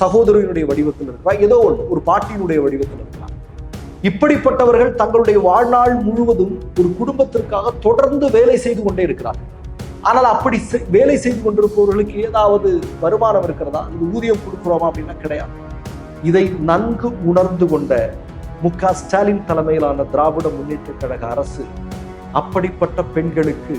சகோதரியினுடைய வடிவத்தில் இருக்கலாம் ஏதோ ஒன்று ஒரு பாட்டியினுடைய வடிவத்தில் இருக்கலாம் இப்படிப்பட்டவர்கள் தங்களுடைய வாழ்நாள் முழுவதும் ஒரு குடும்பத்திற்காக தொடர்ந்து வேலை செய்து கொண்டே இருக்கிறார்கள். ஆனால் அப்படி வேலை செய்து கொண்டிருப்பவர்களுக்கு ஏதாவது வருமானம் இருக்கிறதா? இது ஊதியம் கொடுக்குறோமா அப்படின்னா கிடையாது. இதை நன்கு உணர்ந்து கொண்ட மு க ஸ்டாலின் தலைமையிலான திராவிட முன்னேற்ற கழக அரசு அப்படிப்பட்ட பெண்களுக்கு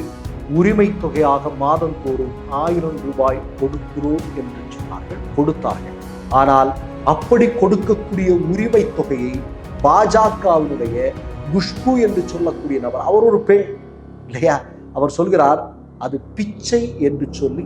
உரிமை தொகையாக மாதந்தோறும் ஆயிரம் ரூபாய் கொடுக்கிறோம் என்று சொன்னார்கள் கொடுத்தார்கள். ஆனால் அப்படி கொடுக்கக்கூடிய உரிமை தொகையை பாஜகவினுடைய குஷ்பு என்று சொல்லக்கூடிய நபர் அவர் ஒரு பெண் இல்லையா? அவர் சொல்கிறார் அது பிச்சை என்று சொல்லி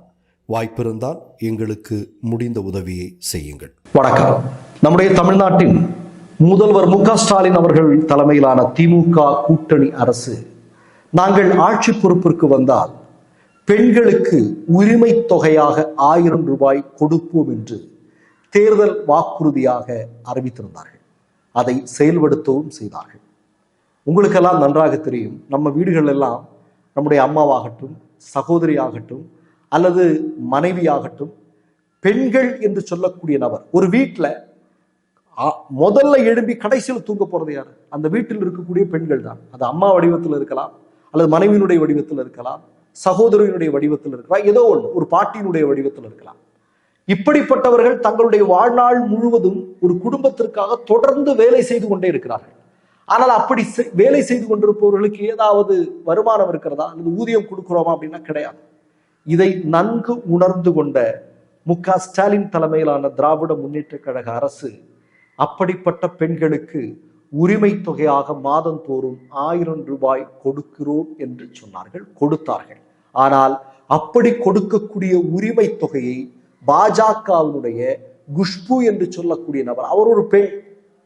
வாய்ப்பிருந்தால் எங்களுக்கு முடிந்த உதவியை செய்யுங்கள். வணக்கம். நம்முடைய தமிழ்நாட்டின் முதல்வர் மு ஸ்டாலின் அவர்கள் தலைமையிலான திமுக கூட்டணி அரசு நாங்கள் ஆட்சி பொறுப்பிற்கு வந்தால் பெண்களுக்கு உரிமை தொகையாக ஆயிரம் ரூபாய் கொடுப்போம் என்று தேர்தல் வாக்குறுதியாக அறிவித்திருந்தார்கள். அதை செயல்படுத்தவும் செய்தார்கள். உங்களுக்கெல்லாம் நன்றாக தெரியும். நம்ம வீடுகள் எல்லாம் நம்முடைய அம்மாவாகட்டும் சகோதரி ஆகட்டும் அல்லது மனைவியாகட்டும் பெண்கள் என்று சொல்லக்கூடிய நபர். ஒரு வீட்டில் முதல்ல எழும்பி கடைசியில் தூங்க போறது யாரு? அந்த வீட்டில் இருக்கக்கூடிய பெண்கள் தான். அது அம்மா வடிவத்தில் இருக்கலாம் அல்லது மனைவியினுடைய வடிவத்தில் இருக்கலாம் சகோதரியினுடைய வடிவத்தில் இருக்கலாம் ஏதோ ஒன்று ஒரு பாட்டியினுடைய வடிவத்தில் இருக்கலாம். இப்படிப்பட்டவர்கள் தங்களுடைய வாழ்நாள் முழுவதும் ஒரு குடும்பத்திற்காக தொடர்ந்து வேலை செய்து கொண்டே இருக்கிறார்கள். ஆனால் அப்படி வேலை செய்து கொண்டிருப்பவர்களுக்கு ஏதாவது வருமானம் இருக்கிறதா? அல்லது ஊதியம் கொடுக்குறோமா அப்படின்னா கிடையாது. இதை நன்கு உணர்ந்து கொண்ட மு க ஸ்டாலின் தலைமையிலான திராவிட முன்னேற்ற கழக அரசு அப்படிப்பட்ட பெண்களுக்கு உரிமை தொகையாக மாதந்தோறும் ஆயிரம் ரூபாய் கொடுக்கிறோம் என்று சொன்னார்கள் கொடுத்தார்கள். ஆனால் அப்படி கொடுக்கக்கூடிய உரிமை தொகையை பாஜகவினுடைய குஷ்பு என்று சொல்லக்கூடிய நபர் அவர் ஒரு பெண்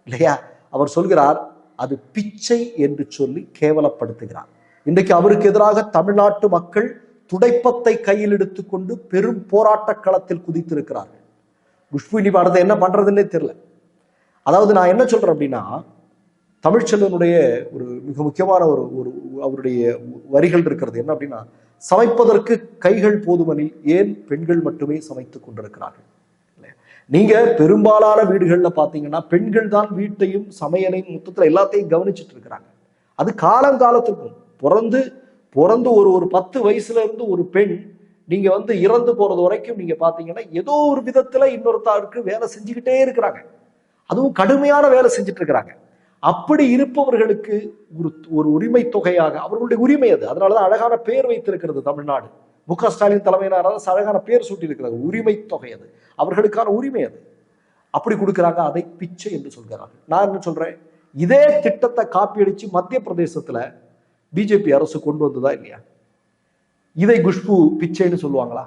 இல்லையா? அவர் சொல்கிறார் அது பிச்சை என்று சொல்லி கேவலப்படுத்துகிறார். இன்றைக்கு அவருக்கு எதிராக தமிழ்நாட்டு மக்கள் துடைப்பத்தை கையில் எடுத்துக்கொண்டு பெரும் போராட்ட களத்தில் குதித்திருக்கிறார்கள். குஷ்பு இனி என்ன பண்றதுன்னே தெரியல. அதாவது நான் என்ன சொல்றேன் அப்படின்னா தமிழ்ச்செல்வனுடைய ஒரு மிக முக்கியமான ஒரு ஒரு அவருடைய வரிகள் இருக்கிறது என்ன அப்படின்னா சமைப்பதற்கு கைகள் போதுமனில் ஏன் பெண்கள் மட்டுமே சமைத்துக் கொண்டிருக்கிறார்கள்? நீங்க பெரும்பாலான வீடுகள்ல பாத்தீங்கன்னா பெண்கள் தான் வீட்டையும் சமையலையும் மொத்தத்துல எல்லாத்தையும் கவனிச்சிட்டு இருக்கிறாங்க. அது காலங்காலத்துக்கும் பிறந்து பிறந்து ஒரு ஒரு பத்து வயசுல இருந்து ஒரு பெண் நீங்க வந்து இறந்து போறது வரைக்கும் நீங்க பாத்தீங்கன்னா ஏதோ ஒரு விதத்துல இன்னொருத்தாருக்கு வேலை செஞ்சுக்கிட்டே இருக்கிறாங்க. அதுவும் கடுமையான வேலை செஞ்சுட்டு இருக்கிறாங்க. அப்படி இருப்பவர்களுக்கு ஒரு ஒரு உரிமை தொகையாக அவர்களுடைய உரிமை அது. அதனாலதான் அழகான பேர் வைத்திருக்கிறது தமிழ்நாடு. மு க ஸ்டாலின் தலைமையிலான அரசு அழகான பேர் சூட்டியிருக்கிறது. உரிமை தொகை அது. அவர்களுக்கான உரிமை அது. அப்படி கொடுக்குறாங்க அதை பிச்சை என்று சொல்கிறார்கள். நான் என்ன சொல்றேன்? இதே திட்டத்தை காப்பி அடிச்சு மத்திய பிரதேசத்துல பிஜேபி அரசு கொண்டு வந்ததா இல்லையா? இதை குஷ்பு பிச்சைன்னு சொல்லுவாங்களா?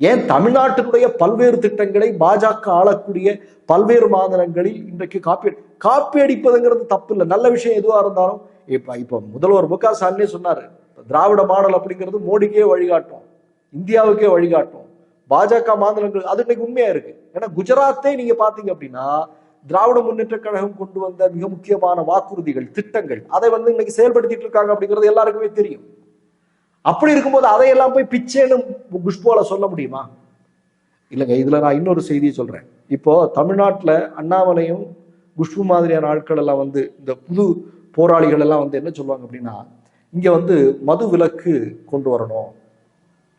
ஏன் தமிழ்நாட்டினுடைய பல்வேறு திட்டங்களை பாஜக ஆளக்கூடிய பல்வேறு மாநிலங்களில் இன்றைக்கு காப்பி காப்பி அடிப்பதுங்கிறது தப்பு இல்லை நல்ல விஷயம் எதுவா இருந்தாலும் இப்ப இப்ப முதல்வர் மு க ஸ்டாலினே சொன்னாரு இப்ப திராவிட மாடல் அப்படிங்கிறது மோடிக்கே வழிகாட்டும் இந்தியாவுக்கே வழிகாட்டும் பாஜக மாநிலங்கள் அது இன்னைக்கு உண்மையா இருக்கு. ஏன்னா குஜராத்தே நீங்க பாத்தீங்க அப்படின்னா திராவிட முன்னேற்ற கழகம் கொண்டு வந்த மிக முக்கியமான வாக்குறுதிகள் திட்டங்கள். அதை வந்து இன்னைக்கு செயல்படுத்திட்டு இருக்காங்க அப்படிங்கிறது எல்லாருக்குமே தெரியும். அப்படி இருக்கும்போது அதையெல்லாம் போய் பிச்சைன்னு குஷ்போல சொல்ல முடியுமா? இல்லைங்க இதுல நான் இன்னொரு செய்தியை சொல்றேன். இப்போ தமிழ்நாட்டில் அண்ணாமலையும் குஷ்பு மாதிரியான ஆட்கள் எல்லாம் வந்து இந்த புது போராளிகள் எல்லாம் வந்து என்ன சொல்லுவாங்க அப்படின்னா இங்க வந்து மது விலக்கு கொண்டு வரணும்.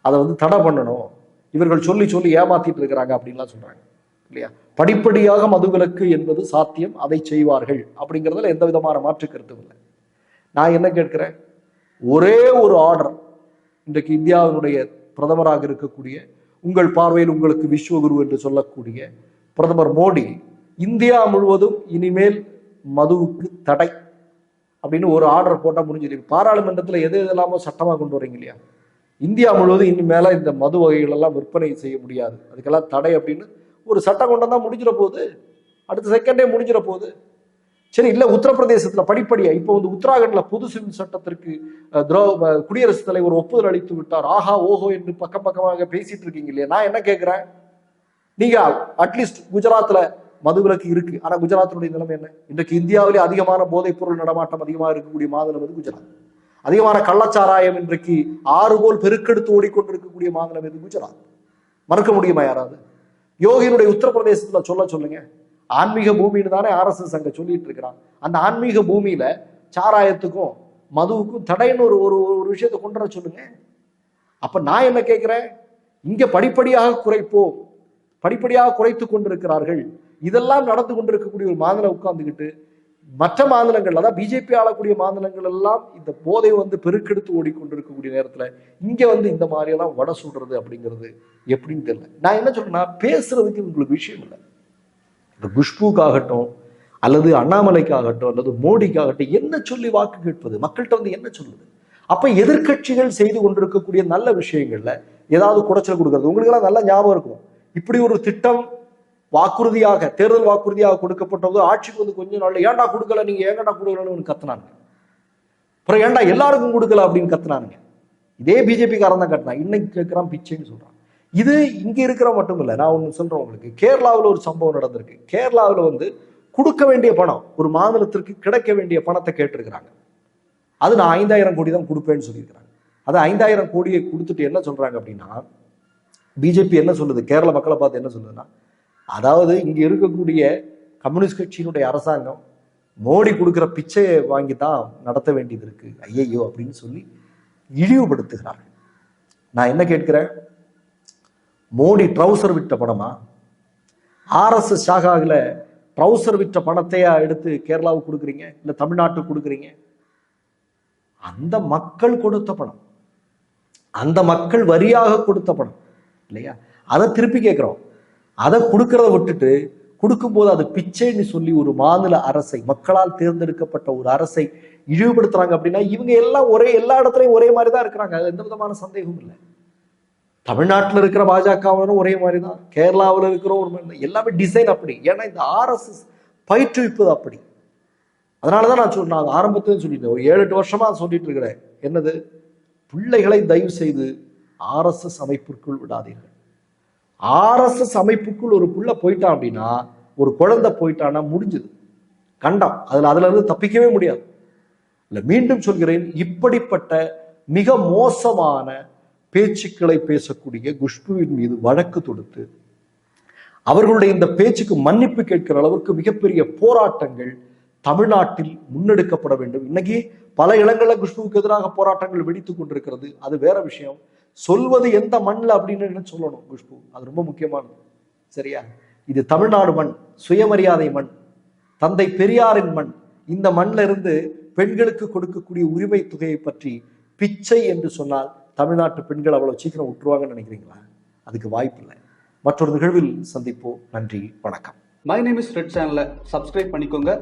அதை வந்து தடை பண்ணணும். இவர்கள் சொல்லி சொல்லி ஏமாத்திட்டு இருக்கிறாங்க அப்படின்லாம் சொல்றாங்க. இல்லையா? படிப்படியாக மதுவிலக்கு என்பது சாத்தியம் அதை செய்வார்கள் அப்படிங்கிறதுல எந்த விதமான மாற்று கருத்தும் இல்லை. நான் என்ன கேட்கிறேன்? ஒரே ஒரு ஆர்டர் இன்றைக்கு இந்தியாவினுடைய பிரதமராக இருக்கக்கூடிய உங்கள் பார்வையில் உங்களுக்கு விஸ்வகுரு என்று சொல்லக்கூடிய பிரதமர் மோடி இந்தியா முழுவதும் இனிமேல் மதுவுக்கு தடை அப்படின்னு ஒரு ஆர்டர் போட்டால் முடிஞ்சிருக்கு பாராளுமன்றத்தில் எது எதெல்லாமோ சட்டமாக கொண்டு வரீங்க இல்லையா? இந்தியா முழுவதும் இனிமேல இந்த மது வகைகளெல்லாம் விற்பனை செய்ய முடியாது. அதுக்கெல்லாம் தடை அப்படின்னு ஒரு சட்டம் கொண்டு வந்தால் முடிஞ்சிட போகுது. அடுத்த செகண்டே முடிஞ்சிட போகுது. சரி இல்லை உத்தரப்பிரதேசத்தில் படிப்படியா இப்போ வந்து உத்தராகண்டில் பொது சிவில் சட்டத்திற்கு துரோ குடியரசுத் தலைவர் ஒப்புதல் அளித்து விட்டார். ஆஹா ஓஹோ என்று பக்கம் பக்கமாக பேசிட்டு இருக்கீங்க இல்லையா? நான் என்ன கேட்குறேன் நீங்க அட்லீஸ்ட் குஜராத்தில் மதுவிலக்கு இருக்கு. ஆனா குஜராத்தினுடைய நிலைமை என்ன? இன்றைக்கு இந்தியாவிலே அதிகமான போதைப் பொருள் நடமாட்டம் அதிகமாக இருக்கக்கூடிய மாநிலம் வந்து குஜராத். அதிகமான கள்ளச்சாராயம் இன்றைக்கு ஆறு போல் பெருக்கெடுத்து ஓடிக்கொண்டிருக்கக்கூடிய மாநிலம் எது? குஜராத். மறக்க முடியுமா யாராவது? யோகியினுடைய உத்தரப்பிரதேசத்துல சொல்ல சொல்லுங்க. ஆன்மீக பூமின்னு தானே ஆர்எஸ்எஸ் அங்க சொல்லிட்டு இருக்கிறான். அந்த ஆன்மீக பூமியில சாராயத்துக்கும் மதுவுக்கும் தடைன்னு ஒரு ஒரு ஒரு விஷயத்தை கொண்டு வர சொல்லுங்க. அப்ப நான் என்ன கேட்கிறேன்? இங்க படிப்படியாக குறைப்போம். படிப்படியாக குறைத்து கொண்டிருக்கிறார்கள். இதெல்லாம் நடந்து கொண்டிருக்கக்கூடிய ஒரு மாநிலம் உட்கார்ந்துக்கிட்டு மற்ற மாநிலங்கள் அதாவது பிஜேபி ஆளக்கூடிய மாநிலங்கள் எல்லாம் இந்த போதை வந்து பெருக்கெடுத்து ஓடிக்கொண்டிருக்கக்கூடிய நேரத்துல இங்க வந்து இந்த மாதிரி எல்லாம் வடை சுடுறது அப்படிங்கிறது எப்படின்னு தெரியல. நான் என்ன சொல்றேன்னா பேசுறதுக்கு உங்களுக்கு விஷயம் இல்லை. இந்த குஷ்புக்காகட்டும் அல்லது அண்ணாமலைக்காகட்டும் அல்லது மோடிக்காகட்டும் என்ன சொல்லி வாக்கு கேட்பது? மக்கள்கிட்ட வந்து என்ன சொல்லுது அப்ப எதிர்க்கட்சிகள் செய்து கொண்டிருக்கக்கூடிய நல்ல விஷயங்கள்ல ஏதாவது குடைச்சல் கொடுக்கறது. உங்களுக்கு எல்லாம் நல்ல ஞாபகம் இருக்கும். இப்படி ஒரு திட்டம் வாக்குறுதியாக தேர்தல் வாக்குறுதியாக கொடுக்கப்பட்டது ஆட்சிக்கு வந்து கொஞ்சம் நாள்ல ஏன்டா கொடுக்கல நீங்க? ஏங்கடா கொடுக்கலன்னு கத்துனாங்க அப்புறம் ஏன்டா எல்லாருக்கும் கொடுக்கல? அப்படின்னு கத்துனானுங்க. இதே பிஜேபி காரன் தான் கட்டினா இன்னைக்கு கேட்கிறான் பிச்சைன்னு சொல்றான். இது இங்க இருக்கிற மட்டும் இல்லை நான் ஒண்ணு சொல்றேன் உங்களுக்கு. கேரளாவில் ஒரு சம்பவம் நடந்திருக்கு. கேரளாவில் வந்து கொடுக்க வேண்டிய பணம் ஒரு மாநிலத்திற்கு கிடைக்க வேண்டிய பணத்தை கேட்டிருக்கிறாங்க. அது நான் ஐந்தாயிரம் கோடி தான் கொடுப்பேன்னு சொல்லியிருக்கிறாங்க. அது ஐந்தாயிரம் கோடியை கொடுத்துட்டு என்ன சொல்றாங்க அப்படின்னா பிஜேபி என்ன சொல்லுது? கேரள மக்களை பார்த்து என்ன சொல்லுதுன்னா அதாவது இங்கே இருக்கக்கூடிய கம்யூனிஸ்ட் கட்சியினுடைய அரசாங்கம் மோடி கொடுக்குற பிச்சையை வாங்கி தான் நடத்த வேண்டியது இருக்கு ஐயையோ அப்படின்னு சொல்லி இழிவுபடுத்துகிறார்கள். நான் என்ன கேட்கிறேன்? மோடி ட்ரௌசர் விட்ட பணமா ஆர்எஸ்எஸ் ஷாகாவில் ட்ரௌசர் விற்ற பணத்தையா எடுத்து கேரளாவுக்கு கொடுக்குறீங்க? இல்லை தமிழ்நாட்டுக்கு கொடுக்குறீங்க? அந்த மக்கள் கொடுத்த பணம். அந்த மக்கள் வரியாக கொடுத்த பணம். இல்லையா? அதை திருப்பி கேட்குறோம். அதை கொடுக்கறத விட்டுட்டு கொடுக்கும்போது அது பிச்சைன்னு சொல்லி ஒரு மாநில அரசை மக்களால் தேர்ந்தெடுக்கப்பட்ட ஒரு அரசை இழிவுபடுத்துறாங்க அப்படின்னா இவங்க எல்லாம் ஒரே எல்லா இடத்துலையும் ஒரே மாதிரி தான் இருக்கிறாங்க. அது எந்த விதமான சந்தேகமும் இல்லை. தமிழ்நாட்டில் இருக்கிற பாஜகவினரும் ஒரே மாதிரி தான் கேரளாவில் இருக்கிற ஒரு மாதிரி எல்லாமே டிசைன் அப்படி. ஏன்னா இந்த ஆர்எஸ்எஸ் பயிற்றுவிப்பது அப்படி. அதனால தான் நான் சொல் நான் ஆரம்பத்தில் சொல்லிட்டேன். ஒரு ஏழு எட்டு வருஷமாக சொல்லிட்டு இருக்கிறேன். என்னது? பிள்ளைகளை தயவு செய்து ஆர்எஸ்எஸ் அமைப்பிற்குள் விடாதீர்கள். ஆர்எஸ்எஸ் அமைப்புக்குள் ஒரு புள்ள போயிட்டான் அப்படின்னா ஒரு குழந்தை போயிட்டான்னா முடிஞ்சது. கண்டம். அதில் அதுல இருந்து தப்பிக்கவே முடியாது. இல்லை மீண்டும் சொல்கிறேன் இப்படிப்பட்ட மிக மோசமான பேச்சுக்களை பேசக்கூடிய குஷ்புவின் மீது வழக்கு தொடுத்து அவர்களுடைய இந்த பேச்சுக்கு மன்னிப்பு கேட்கிற அளவுக்கு மிகப்பெரிய போராட்டங்கள் தமிழ்நாட்டில் முன்னெடுக்கப்பட வேண்டும். இன்னைக்கு பல இடங்களில் குஷ்புவுக்கு எதிராக போராட்டங்கள் வெடித்துக் கொண்டிருக்கிறது. அது வேற விஷயம். சொல்வது எந்த மண்ணில் அப்படின்னு சொல்லணும் குஷ்பு அது ரொம்ப முக்கியமானது. சரியா? இது தமிழ்நாடு மண் சுயமரியாதை மண் தந்தை பெரியாரின் மண். இந்த மண்ணில் இருந்து பெண்களுக்கு கொடுக்கக்கூடிய உரிமை தொகையை பற்றி பிச்சை என்று சொன்னால் தமிழ்நாட்டு பெண்கள் அவ்வளவு சீக்கிரம் விட்டுருவாங்கன்னு நினைக்கிறீங்களா? அதுக்கு வாய்ப்பு இல்லை. மற்றொரு நிகழ்வில் சந்திப்போம். நன்றி வணக்கம். மை நேம் இஸ் ரெட் சேனலை சப்ஸ்கிரைப் பண்ணிக்கோங்க.